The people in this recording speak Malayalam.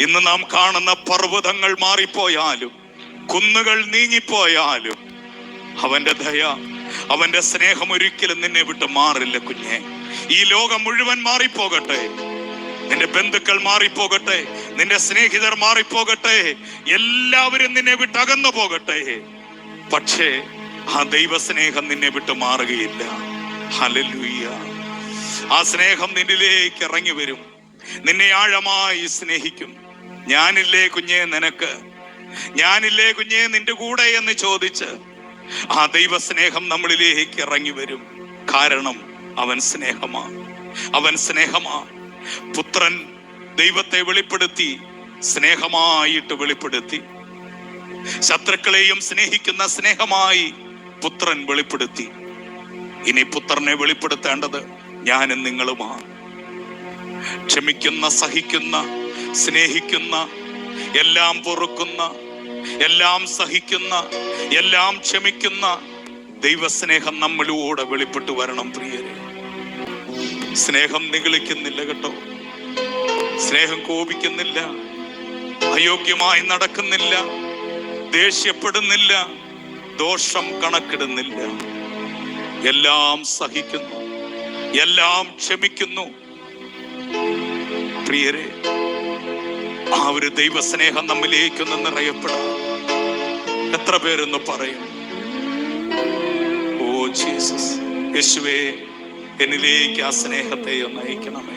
ഇന്ന് നാം കാണുന്ന പർവതങ്ങൾ മാറിപ്പോയാലും കുന്നുകൾ നീങ്ങിപ്പോയാലും അവന്റെ ദയ അവന്റെ സ്നേഹം ഒരിക്കലും നിന്നെ വിട്ട് മാറില്ല കുഞ്ഞെ. ഈ ലോകം മുഴുവൻ മാറിപ്പോകട്ടെ. നിന്റെ ബന്ധുക്കൾ മാറിപ്പോകട്ടെ. നിന്റെ സ്നേഹിതർ മാറിപ്പോകട്ടെ. എല്ലാവരും നിന്നെ വിട്ട് അകന്നു പോകട്ടെ. പക്ഷേ ആ ദൈവസ്നേഹം നിന്നെ വിട്ട് മാറുകയില്ല. ആ സ്നേഹം നിന്നിലേക്ക് ഇറങ്ങി വരും. നിന്നെ ആഴമായി സ്നേഹിക്കും. ഞാനില്ലേ കുഞ്ഞെ നിനക്ക്? ഞാനില്ലേ കുഞ്ഞെ നിന്റെ കൂടെ എന്ന് ചോദിച്ച് ആ ദൈവസ്നേഹം നമ്മളിലേക്ക് ഇറങ്ങി വരും. കാരണം അവൻ സ്നേഹമാ. അവൻ സ്നേഹമാ. പുത്രൻ ദൈവത്തെ വെളിപ്പെടുത്തി സ്നേഹമായിട്ട് വെളിപ്പെടുത്തി. ശത്രുക്കളെയും സ്നേഹിക്കുന്ന സ്നേഹമായി പുത്രൻ വെളിപ്പെടുത്തി. ഇനി പുത്രനെ വെളിപ്പെടുത്തേണ്ടത് ഞാനും നിങ്ങളുമാണ് ക്ഷമിക്കുന്ന സഹിക്കുന്ന സ്നേഹിക്കുന്ന എല്ലാം പൊറുക്കുന്ന എല്ലാം സഹിക്കുന്ന എല്ലാം ക്ഷമിക്കുന്ന ദൈവസ്നേഹം നമ്മളിലൂടെ വെളിപ്പെട്ടു വരണം പ്രിയരെ. സ്നേഹം നിഗളിക്കുന്നില്ല കേട്ടോ. സ്നേഹം കോപിക്കുന്നില്ല. അയോഗ്യമായി നടക്കുന്നില്ല. ദേഷ്യപ്പെടുന്നില്ല. ദോഷം കണക്കിടുന്നില്ല. എല്ലാം സഹിക്കുന്നു. എല്ലാം ക്ഷമിക്കുന്നു. പ്രിയരെ ആ ഒരു ദൈവസ്നേഹം നമ്മിലേക്കൊന്ന് നിറയപ്പെടാം. എത്ര പേരൊന്ന് പറയും? ഓ ജീസസ് യേശുവേ എന്നിലേക്ക് ആ സ്നേഹത്തെ ഒന്ന് അയക്കണമേ.